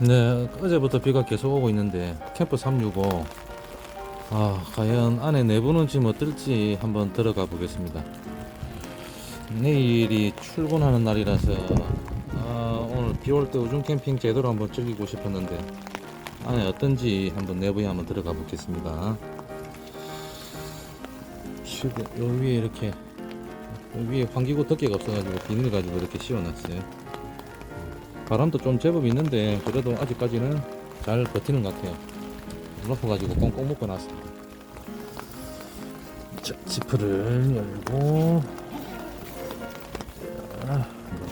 네, 어제부터 비가 계속 오고 있는데 캠프 365. 아, 과연 안에 내부는 지금 어떨지 한번 들어가 보겠습니다. 내일이 출근하는 날이라서 아, 오늘 비 올 때 우중 캠핑 제대로 한번 즐기고 싶었는데 안에 어떤지 한번 내부에 한번 들어가 보겠습니다. 요 위에 이렇게 요 위에 환기구 덮개가 없어가지고 비닐 가지고 이렇게 씌워놨어요. 바람도 좀 제법 있는데 그래도 아직까지는 잘 버티는 것 같아요. 높아가지고 꽁꽁 묶어 놨습니다. 자, 지프를 열고 자,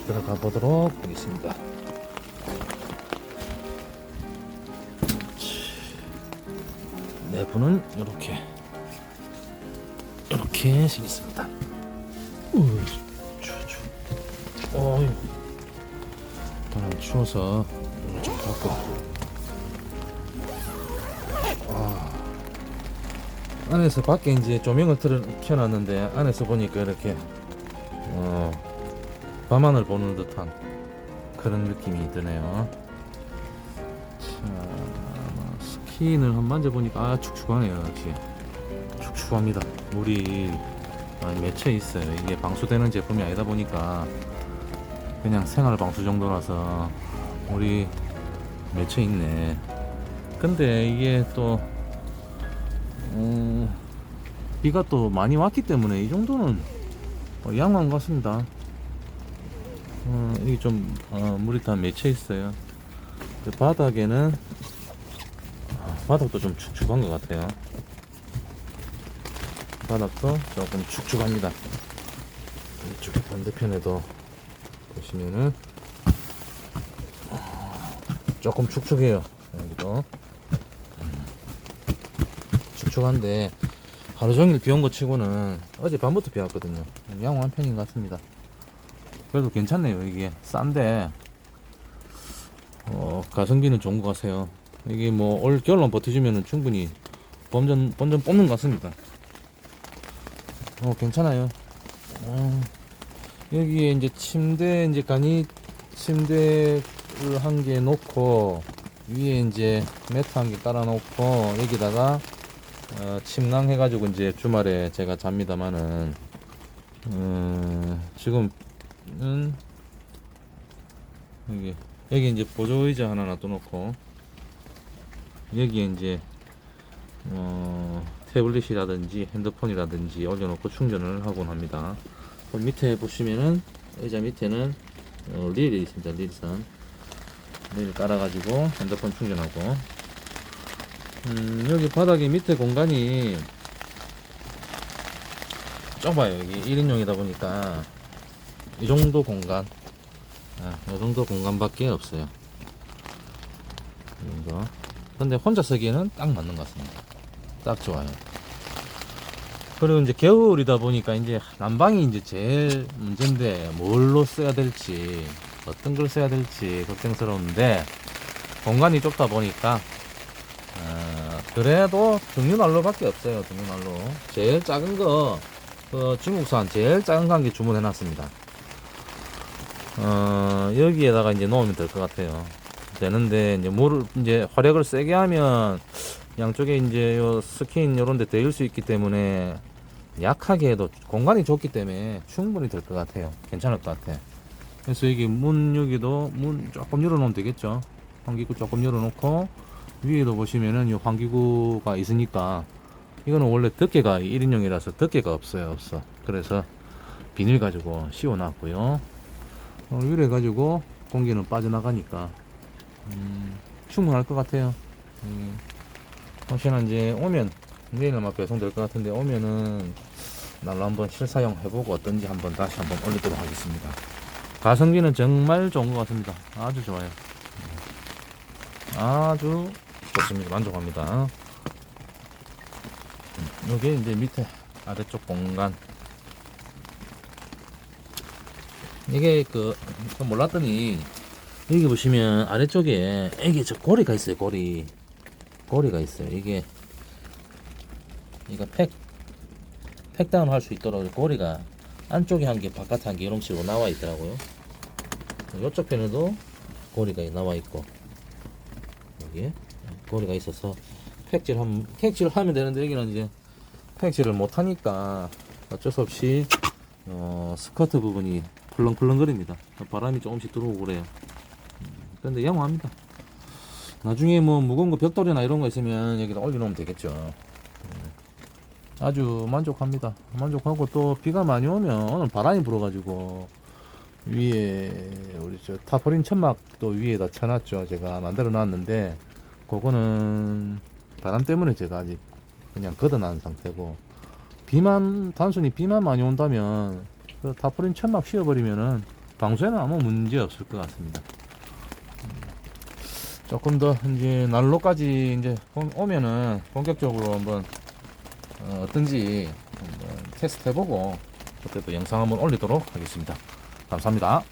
들어가 보도록 하겠습니다. 내부는 이렇게 이렇게 생겼습니다. 어이. 바람 추워서 문을 좀 닫고. 아, 안에서 밖에 이제 조명을 틀어 켜놨는데 안에서 보니까 이렇게 어, 밤하늘 보는 듯한 그런 느낌이 드네요. 자 스킨을 한번 만져보니까 아 축축하네요 역시. 축축합니다. 물이 많이 맺혀 있어요. 이게 방수되는 제품이 아니다 보니까 그냥 생활 방수 정도라서 우리 맺혀 있네. 근데 이게 또 음, 비가 또 많이 왔기 때문에 이 정도는 어, 양호한 것 같습니다. 어, 이게 좀 어, 물이 다 맺혀 있어요. 그 바닥에는 아, 바닥도 좀 축축한 것 같아요. 바닥도 조금 축축합니다. 이쪽 반대편에도 보시면은 조금 축축해요. 여기도. 음. 축축한데 하루 종일 비 온 거 치고는 어제 밤부터 비 왔거든요. 양호한 편인 것 같습니다. 그래도 괜찮네요 이게. 싼데. 어, 가성비는 좋은 것 같아요. 이게 뭐 올 겨울만 버텨주면 충분히 본전 본전 뽑는 것 같습니다. 어 괜찮아요. 어, 여기에 이제 침대 이제 간이 침대를 한 개 놓고 위에 이제 매트 한 개 깔아 놓고 여기다가 어, 침낭 해가지고 이제 주말에 제가 잡니다마는 음, 지금은 여기 여기 이제 보조 의자 하나 놔둬놓고 여기에 이제 어, 태블릿이라든지 핸드폰이라든지 올려놓고 충전을 하곤 합니다. 그 밑에 보시면은 의자 밑에는 어, 릴이 있습니다. 릴선 릴 깔아가지고 핸드폰 충전하고 음, 여기 바닥에 밑에 공간이 좁아요. 여기 1인용이다 보니까 이 정도 공간 아, 이 정도 공간밖에 없어요. 이 정도. 근데 혼자 쓰기에는 딱 맞는 것 같습니다. 딱 좋아요. 그리고 이제 겨울이다 보니까 이제 난방이 이제 제일 문제인데 뭘로 써야 될지 어떤 걸 써야 될지 걱정스러운데 공간이 좁다 보니까 어, 그래도 등유 난로밖에 없어요 등유 난로. 제일 작은 거 그 중국산 제일 작은 관계 주문해 놨습니다. 어, 여기에다가 이제 놓으면 될 것 같아요. 되는데 이제 물을 이제 화력을 세게 하면 양쪽에 이제 요 스킨 요런 데 데일 수 있기 때문에 약하게 해도 공간이 좁기 때문에 충분히 될 것 같아요. 괜찮을 것 같아. 그래서 여기 문 여기도 문 조금 열어놓으면 되겠죠. 환기구 조금 열어놓고 위에도 보시면은 요 환기구가 있으니까 이거는 원래 덮개가 1인용이라서 덮개가 없어요. 없어. 그래서 비닐 가지고 씌워놨고요. 어, 이래 가지고 공기는 빠져나가니까 음, 충분할 것 같아요. 음. 혹시나 이제 오면 내일 아마 배송될 것 같은데 오면은 날로 한번 실사용 해보고 어떤지 한번 다시 한번 올리도록 하겠습니다. 가성비는 정말 좋은 것 같습니다. 아주 좋아요. 아주 좋습니다. 만족합니다. 여기 이제 밑에 아래쪽 공간 이게 그 몰랐더니 여기 보시면 아래쪽에 이게 저 고리가 있어요. 고리 고리가 있어요. 이게 이거 팩 팩다운 할 수 있도록 고리가 안쪽에 한 개, 바깥에 한 개 이런 식으로 나와 있더라고요. 이쪽 편에도 고리가 나와 있고 여기에 고리가 있어서 팩질 하면 팩질 하면 되는데 여기는 이제 팩질을 못 하니까 어쩔 수 없이 어, 스커트 부분이 펄렁펄렁거립니다. 바람이 조금씩 들어오고 그래요. 음, 근데 양호합니다. 나중에 뭐 무거운 거 벽돌이나 이런 거 있으면 여기다 올려놓으면 되겠죠. 음, 아주 만족합니다. 만족하고 또 비가 많이 오면 오늘 바람이 불어가지고 위에 우리 저 타포린 천막도 위에다 쳐놨죠. 제가 만들어 놨는데 그거는 바람 때문에 제가 아직 그냥 걷어놓은 상태고 비만 단순히 비만 많이 온다면 그 타포린 천막 씌워버리면은 방수에는 아무 문제 없을 것 같습니다. 음, 조금 더 이제 난로까지 이제 오- 오면은 본격적으로 한번 어, 어떤지 한번 테스트 해보고 그때 또 영상 한번 올리도록 하겠습니다. 감사합니다.